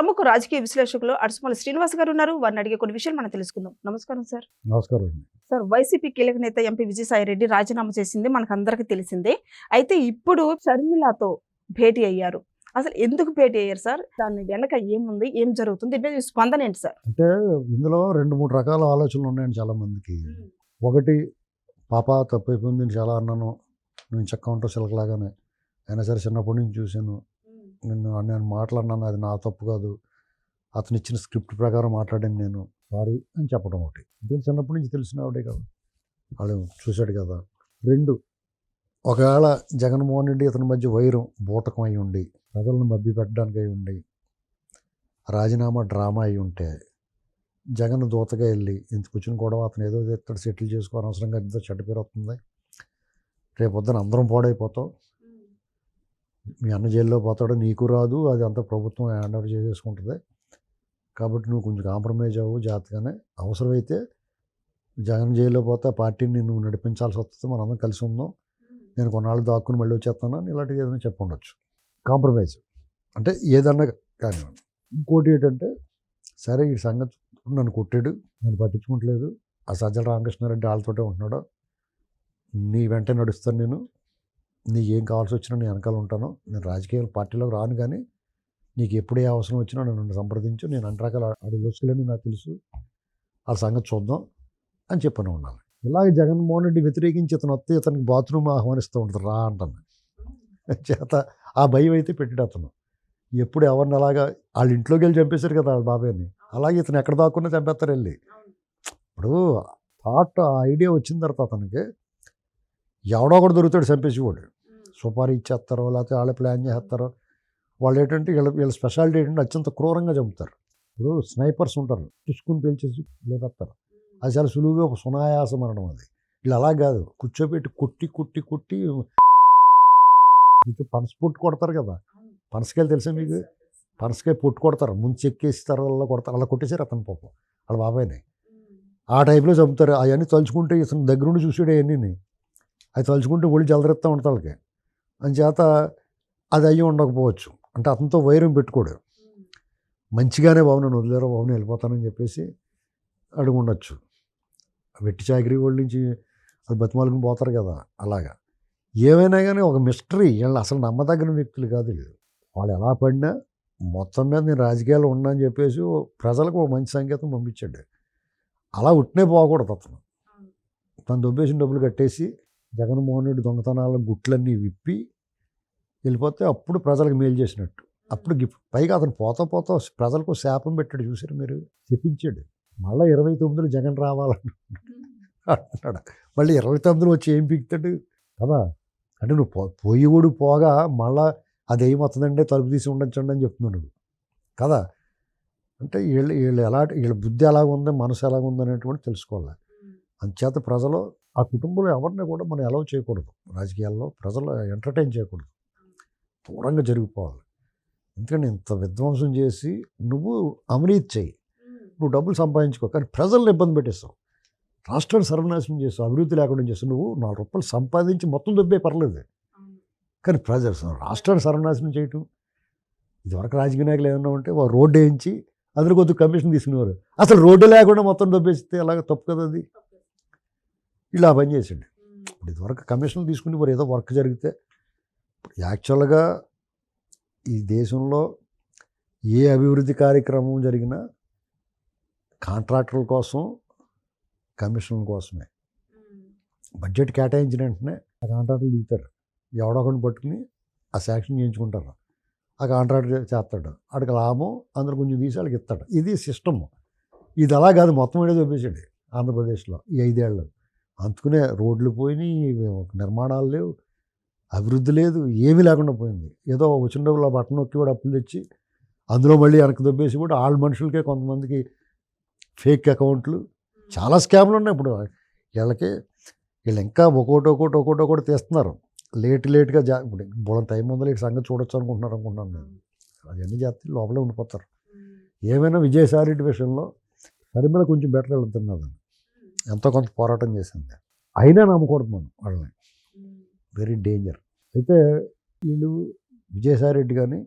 ప్రముఖ రాజకీయ విశ్లేషకులు అడుసుమల్లి శ్రీనివాస్ గారు ఉన్నారు. వారిని అడిగే కొన్ని విషయాలు మనం తెలుసుకుందాం. నమస్కారం సార్. నమస్కారం సార్ వైసీపీ కీలక నేత ఎంపీ విజయసాయి రెడ్డి రాజీనామా చేసింది మనకు అందరికీ తెలిసిందే. అయితే ఇప్పుడు షర్మిలతో భేటీ అయ్యారు. అసలు ఎందుకు భేటీ అయ్యారు సార్? దాని వెనక ఏముంది? ఏం జరుగుతుంది? దీని స్పందన ఏంటి సార్? అంటే ఇందులో రెండు మూడు రకాల ఆలోచనలు ఉన్నాయండి చాలా మందికి ఒకటి పాప తప్పైపోయింది నేను చాలా అన్నాను. నేను చెక్క ఉంటా చిలకలాగానే. అయినా సరే చిన్నప్పటి నుంచి చూశాను. నిన్ను నేను మాట్లాడినాను అది నా తప్పు కాదు. అతను ఇచ్చిన స్క్రిప్ట్ ప్రకారం మాట్లాడాను నేను. సారీ అని చెప్పడం ఒకటి. అంటే చిన్నప్పటి నుంచి తెలిసిన ఆవిడే కదా. వాళ్ళు చూశాడు కదా. రెండు ఒకవేళ జగన్మోహన్ రెడ్డి ఇతని మధ్య వైరం బూటకం అయి ఉండి ప్రజలను మభ్య పెట్టడానికి అయి ఉండి రాజీనామా డ్రామా అయి ఉంటే జగన్ దూతగా వెళ్ళి ఇంత కూర్చుని కూడా అతను ఏదో ఇక్కడ సెటిల్ చేసుకో అనవసరంగా ఎంతో చెడ్డ పేరు వస్తుంది. రేపు పొద్దున అందరం పాడైపోతాం. మీ అన్న జైల్లో పోతాడు నీకు రాదు అది అంతా ప్రభుత్వం హ్యాండ్ ఓవర్ చేసేసుకుంటుంది. కాబట్టి నువ్వు కొంచెం కాంప్రమైజ్ అవ్వు జాగ్రత్తగానే. అవసరమైతే జగన్ జైల్లో పోతే ఆ పార్టీని నువ్వు నడిపించాల్సి వస్తుంది మనందరం కలిసి ఉందాం. నేను కొన్నాళ్ళు దాక్కుని మళ్ళీ వచ్చేస్తాను అని ఇలాంటివి ఏదైనా చెప్పుండొచ్చు కాంప్రమైజ్. అంటే ఏదన్నా కానివ్వండి. ఇంకోటి ఏంటంటే సరే ఈ సంగతి నన్ను కొట్టాడు నేను పట్టించుకోవట్లేదు ఆ సజ్జల రామకృష్ణారెడ్డి వాళ్ళతోటే ఉంటున్నాడు. నీ వెంట నడుస్తాను నేను. నీకు ఏం కావాల్సి వచ్చినా నేను వెనకాల ఉంటాను. నేను రాజకీయ పార్టీలోకి రాను కానీ నీకు ఎప్పుడు ఏ అవసరం వచ్చినా నన్ను సంప్రదించు. నేను అన్ని రకాల అడుగు వస్తువులని నాకు తెలుసు. ఆ సంగతి చూద్దాం అని చెప్పని ఉండాలి. ఇలాగే జగన్మోహన్ రెడ్డి వ్యతిరేకించి ఇతను వస్తే ఇతనికి బాత్రూమ్ ఆహ్వానిస్తూ ఉంటుంది. రా అంటాను చేత ఆ భయం అయితే పెట్టాడు అతను. ఎప్పుడు ఎవరిని అలాగా వాళ్ళ ఇంట్లోకి వెళ్ళి చంపేశారు కదా వాళ్ళ బాబాయ్ని. అలాగే ఇతను ఎక్కడ దాక్కున్నా చంపేస్తారు వెళ్ళి. ఇప్పుడు థాట్ ఆ ఐడియా వచ్చిన తర్వాత అతనికి ఎవడో ఒకటి దొరుకుతాడు చంపేసేవాడు. సుపారీ ఇచ్చేస్తారో లేకపోతే వాళ్ళే ప్లాన్ చేస్తారో వాళ్ళు ఏంటంటే వీళ్ళ వీళ్ళ స్పెషాలిటీ ఏంటంటే అత్యంత క్రూరంగా చంపుతారు. ఇప్పుడు స్నైపర్స్ ఉంటారు తీసుకుని పేల్చేసి లేపేస్తారు. అది చాలా సులువుగా ఒక సునాయాసం అనడం అది. వీళ్ళు అలా కాదు కూర్చోబెట్టి కొట్టి కొట్టి కొట్టి మీకు పనస పొట్టు కొడతారు కదా. పనసకాయలు తెలుసా మీకు? పనసకాయ పొట్టు కొడతారు ముందు చెక్కేస్తారు అలా కొడతారు అలా కొట్టేశారు అతని పాపం వాళ్ళ బాబాయ్ని. ఆ టైప్లో చంపుతారు అవన్నీ తలుచుకుంటే ఇతను దగ్గరుండి చూసాడు అవన్నీ అవి తలుచుకుంటే ఒళ్ళు జలదరెత్తా ఉంటాయి వాళ్ళకి అంచేత అది అయ్యి ఉండకపోవచ్చు. అంటే అతనితో వైరం పెట్టుకోడు. మంచిగానే బాబు నన్ను వదిలేరు బాబు నేను వెళ్ళిపోతానని చెప్పేసి అడుగు ఉండొచ్చు. వెట్టి చాకరీ వాళ్ళ నుంచి అది బతిమాలుకుని పోతారు కదా అలాగా. ఏమైనా కానీ ఒక మిస్టరీ. వీళ్ళు అసలు నమ్మదగిన వ్యక్తులు కాదు వీళ్ళు. ఎలా పడినా మొత్తం మీద నేను రాజకీయాలు ఉన్నా అని చెప్పేసి ప్రజలకు ఒక మంచి సంకేతం పంపించాడు. అలా ఉట్నే పోకూడదు అతను. తను దొబ్బేసిన డబ్బులు కట్టేసి జగన్మోహన్ రెడ్డి దొంగతనాల గుట్లన్నీ విప్పి వెళ్ళిపోతే అప్పుడు ప్రజలకు మేలు చేసినట్టు. అప్పుడు గిఫ్ట్ పైగా అతను పోతా పోతా ప్రజలకు శాపం పెట్టాడు చూసారు మీరు? చెప్పించాడు. మళ్ళీ ఇరవై తొమ్మిదిలో జగన్ రావాలని అంటున్నాడు. మళ్ళీ ఇరవై తొమ్మిదిలో వచ్చి ఏం పీకుతాడు? కదా? అంటే నువ్వు పో పోయి కూడా పోగా మళ్ళా అది ఏమవుతుందంటే తలుపు తీసి ఉండొచ్చండి అని చెప్తున్నాడు నువ్వు. కదా? అంటే వీళ్ళు వీళ్ళు ఎలా వీళ్ళ బుద్ధి ఎలాగ ఉంది మనసు ఎలాగ ఉంది అనేటువంటి తెలుసుకోవాలి అంచేత ప్రజలు ఆ కుటుంబంలో ఎవరిని కూడా మనం అలౌ చేయకూడదు. రాజకీయాల్లో ప్రజలు ఎంటర్టైన్ చేయకూడదు. దూరంగా జరిగిపోవాలి. ఎందుకంటే ఇంత విధ్వంసం చేసి నువ్వు అవినీతి చేయి నువ్వు డబ్బులు సంపాదించుకో కానీ ప్రజలను ఇబ్బంది పెట్టేస్తావు రాష్ట్రాన్ని సర్వనాశనం చేస్తావు అభివృద్ధి లేకుండా చేస్తావు నువ్వు నాలుగు రూపాయలు సంపాదించి మొత్తం దొబ్బే పర్లేదు. కానీ ప్రజలు రాష్ట్రాన్ని సర్వనాశనం చేయటం ఇదివరకు రాజకీయ నాయకులు ఏమన్నా ఉంటే వారు రోడ్డు వేయించి అందులో కొద్ది కమిషన్ తీసుకునేవారు. అసలు రోడ్డు లేకుండా మొత్తం దొబ్బేస్తే అలాగ తప్పు కదా అది? ఇలా పని చేసాడు. ఇప్పుడు ఇదివరకు కమిషన్లు తీసుకుని మరి ఏదో వర్క్ జరిగితే యాక్చువల్గా ఈ దేశంలో ఏ అభివృద్ధి కార్యక్రమం జరిగినా కాంట్రాక్టర్ల కోసం కమిషన్ల కోసమే. బడ్జెట్ కేటాయించిన వెంటనే ఆ కాంట్రాక్టర్లు దిగుతారు. ఎవడో ఒకరిని పట్టుకుని ఆ శాంక్షన్ చేయించుకుంటారు. ఆ కాంట్రాక్టర్ చేస్తాడు. వాడికి లాభం అందరు కొంచెం తీసి వాళ్ళకి ఇస్తాడు. ఇది సిస్టమ్. ఇది అలా కాదు. మొత్తం ఏదో చూపించాడు ఆంధ్రప్రదేశ్లో ఈ ఐదేళ్ళు. అందుకునే రోడ్లు పోయినాయి నిర్మాణాలు లేవు అభివృద్ధి లేదు ఏమీ లేకుండా పోయింది. ఏదో వచ్చిన డబ్బులు ఆ బట్టన్ నొక్కి కూడా అప్పులు తెచ్చి అందులో మళ్ళీ వెనక్కి దొబ్బేసి కూడా వాళ్ళ మనుషులకే కొంతమందికి ఫేక్ అకౌంట్లు. చాలా స్కామ్లు ఉన్నాయి ఇప్పుడు. వీళ్ళకి వీళ్ళు ఇంకా ఒక్కోటి ఒక్కోటి ఒక్కోటి ఒక్కోటి తీస్తున్నారు. లేట్ లేట్గా జా ఇప్పుడు బోളം టైం ఉందో లేట్ సంగతి చూడొచ్చు అనుకుంటున్నారు అనుకుంటున్నాను నేను. అవన్నీ చేస్తే లోపలే ఉండిపోతారు. ఏమైనా విజయసాయిరెడ్డి విషయంలో సరిమల కొంచెం బెటర్ వెళ్తున్నది ఎంతో కొంత పోరాటం చేసింది అయినా నమ్మకూడదు మనం వాళ్ళని. వెరీ డేంజర్ అయితే వీళ్ళు విజయసాయిరెడ్డి కానీ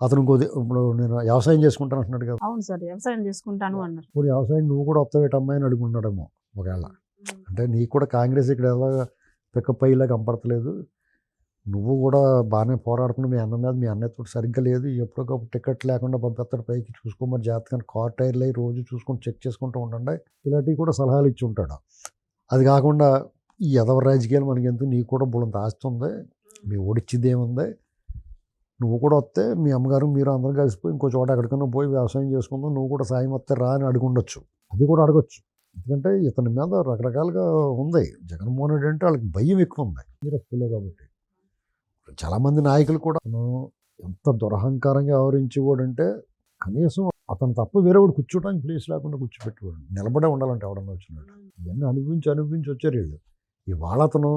అతను ఇంకో ఇప్పుడు నేను వ్యవసాయం చేసుకుంటాను అంటున్నాడు కదా. అవును సార్ వ్యవసాయం చేసుకుంటాను అన్నారు. ఇప్పుడు వ్యవసాయం నువ్వు కూడా వస్తావేట అమ్మాయిని అడుగున్నాడేమో ఒకవేళ. అంటే నీకు కూడా కాంగ్రెస్ ఇక్కడ ఎలా పికప్ అయ్యేలా కనపడతలేదు. నువ్వు కూడా బాగానే పోరాడుకుని మీ అన్న మీద మీ అన్నయ్యతో సరిగ్గా లేదు. ఎప్పటికప్పుడు టికెట్ లేకుండా పంపిస్తాడు పైకి చూసుకోమని జాగ్రత్తగా కార్ టైర్లు అయ్యి రోజు చూసుకొని చెక్ చేసుకుంటూ ఉండండి. ఇలాంటివి కూడా సలహాలు ఇచ్చి ఉంటాడు. అది కాకుండా ఈ ఎదవ రాజకీయాలు మనకి ఎందుకు? నీకు కూడా బుడంత ఆస్తి ఉంది. మీ ఓడిచ్చింది ఏముంది? నువ్వు కూడా వస్తే మీ అమ్మగారు మీరు అందరం కలిసిపోయి ఇంకో చోట ఎక్కడికైనా పోయి వ్యవసాయం చేసుకుందాం. నువ్వు కూడా సాయం వస్తే రా అని అడుగుండొచ్చు అది కూడా అడగొచ్చు. ఎందుకంటే ఇతని మీద రకరకాలుగా ఉంది. జగన్మోహన్ రెడ్డి అంటే వాళ్ళకి భయం ఎక్కువ ఉంది. హీరోలో కాబట్టి. చాలామంది నాయకులు కూడా అతను ఎంత దురహంకారంగా వ్యవహరించేవాడంటే అంటే కనీసం అతను తప్ప వేరే వాడు కూర్చోడానికి ప్లేస్ లేకుండా కూర్చోబెట్టేవాడు. నిలబడే ఉండాలంటే ఎవడన్నా వచ్చినాడు. ఇవన్నీ అనుభవించి అనుభవించి వచ్చారు వీళ్ళు. ఇవాళ అతను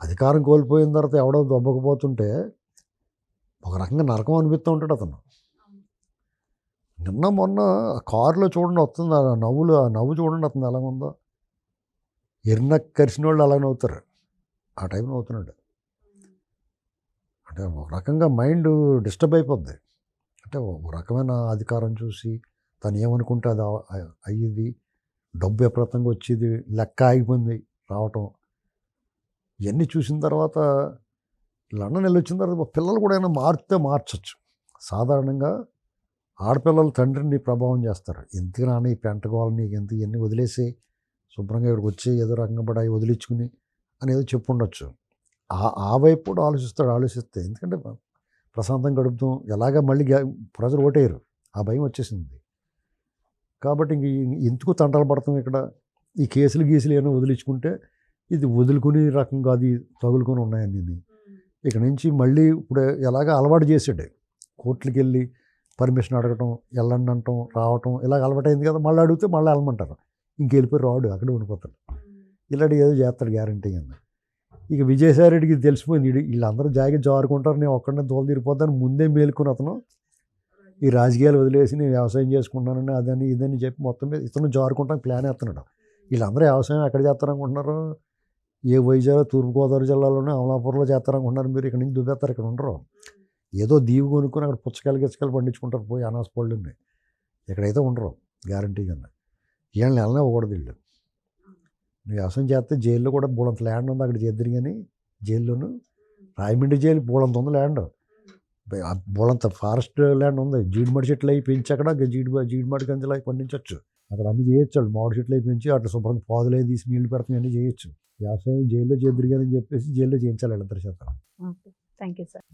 అధికారం కోల్పోయిన తర్వాత ఎవడో దొబ్బకపోతుంటే ఒక రకంగా నరకం అనిపిస్తూ ఉంటాడు అతను. నిన్న మొన్న కారులో చూడండి వస్తుంది ఆ నవ్వులు ఆ నవ్వు చూడండి అతను ఎలా ఉందో. ఎర్న కరిసిన వాళ్ళు అలాగే నవ్వుతారు. ఆ టైంలో అవుతున్నాడు అంటే ఒక రకంగా మైండ్ డిస్టర్బ్ అయిపోద్ది. అంటే ఒక రకమైన అధికారం చూసి తను ఏమనుకుంటే అది అయ్యింది డబ్బు ఎప్రతంగా వచ్చేది లెక్క ఆగిపోయింది రావటం. ఇవన్నీ చూసిన తర్వాత లండన్ వెళ్ళి వచ్చిన తర్వాత పిల్లలు కూడా ఏమైనా మారితే మార్చచ్చు. సాధారణంగా ఆడపిల్లలు తండ్రిని ప్రభావం చేస్తారు. ఎందుకు నాన్న ఈ పెంట ఎంత ఇవన్నీ వదిలేసి శుభ్రంగా ఇక్కడికి వచ్చి ఏదో రకంగా వదిలించుకుని అనేది చెప్పుండొచ్చు. ఆ ఆ వైపు కూడా ఆలోచిస్తాడు ఆలోచిస్తే. ఎందుకంటే ప్రశాంతం గడుపుతాం ఎలాగ మళ్ళీ గ్యా- ప్రజలు ఓటేయరు. ఆ భయం వచ్చేసింది. కాబట్టి ఇంక ఎందుకు తంటలు పడతాం ఇక్కడ? ఈ కేసులు గీసులు ఏమైనా వదిలించుకుంటే ఇది వదులుకునే రకం కాదు ఇది తగులుకొని ఉన్నాయని ఇక నుంచి మళ్ళీ ఇప్పుడు ఎలాగ అలవాటు చేసాడు. కోర్టులకు వెళ్ళి పర్మిషన్ అడగటం వెళ్ళండి అంటాం రావటం ఇలాగ అలవాటైంది కదా మళ్ళీ అడిగితే మళ్ళీ వెళ్ళమంటారు. ఇంకెళ్ళిపోయి రాడు అక్కడే ఉండిపోతాడు. ఇలాంటి ఏదో చేస్తాడు గ్యారంటీ అని ఇక విజయసాయి రెడ్డికి తెలిసిపోయింది వీళ్ళందరూ జాగి జారుకుంటారు. నేను ఒక్కడనే దోలు తీరిపోతాను. ముందే మేలుకుని అతను ఈ రాజకీయాలు వదిలేసి నేను వ్యవసాయం చేసుకుంటానని అదని ఇదని చెప్పి మొత్తం మీద ఇతను జారుకుంటానికి ప్లాన్ వేస్తున్నాడు. వీళ్ళందరూ వ్యవసాయం ఎక్కడ చేస్తారనుకుంటున్నారు? ఏ వైజాగ్ తూర్పుగోదావరి జిల్లాలోనే అమలాపురంలో చేస్తారనుకుంటున్నారు మీరు? ఇక్కడ నుంచి దుబ్బేస్తారు ఇక్కడ ఉండరు. ఏదో దీవి కొనుక్కొని అక్కడ పుచ్చకాయలు గిచ్చకాయలు పండించుకుంటారు పోయి అనాస పళ్ళుని ఇక్కడైతే ఉండరు గ్యారంటీ కన్నా వీళ్ళని వెళ్ళనే ఇవ్వకూడదు వీళ్ళు. నువ్వు వ్యవసాయం చేస్తే జైల్లో కూడా బోలంత ల్యాండ్ ఉంది అక్కడ చేద్దరు కానీ జైల్లోను. రాయమండ్రి జైలు బోలంత ఉంది ల్యాండ్. బోలంత ఫారెస్ట్ ల్యాండ్ ఉంది. జీడిమడి చెట్లు అవి పెంచి అక్కడ జీడి జీడిమడి గంజలు అవి పండించవచ్చు అక్కడ అన్ని చేయొచ్చు వాళ్ళు మామిడి చెట్లు అవి పెంచి అట్లా శుభ్రంగా పాదులు అవి తీసి నీళ్ళు పెడతాం అన్నీ చేయొచ్చు. వ్యవసాయం జైల్లో చేద్దరు కానీ చెప్పేసి జైల్లో చేయించాలి వీళ్ళందరి చేత. Thank you sir.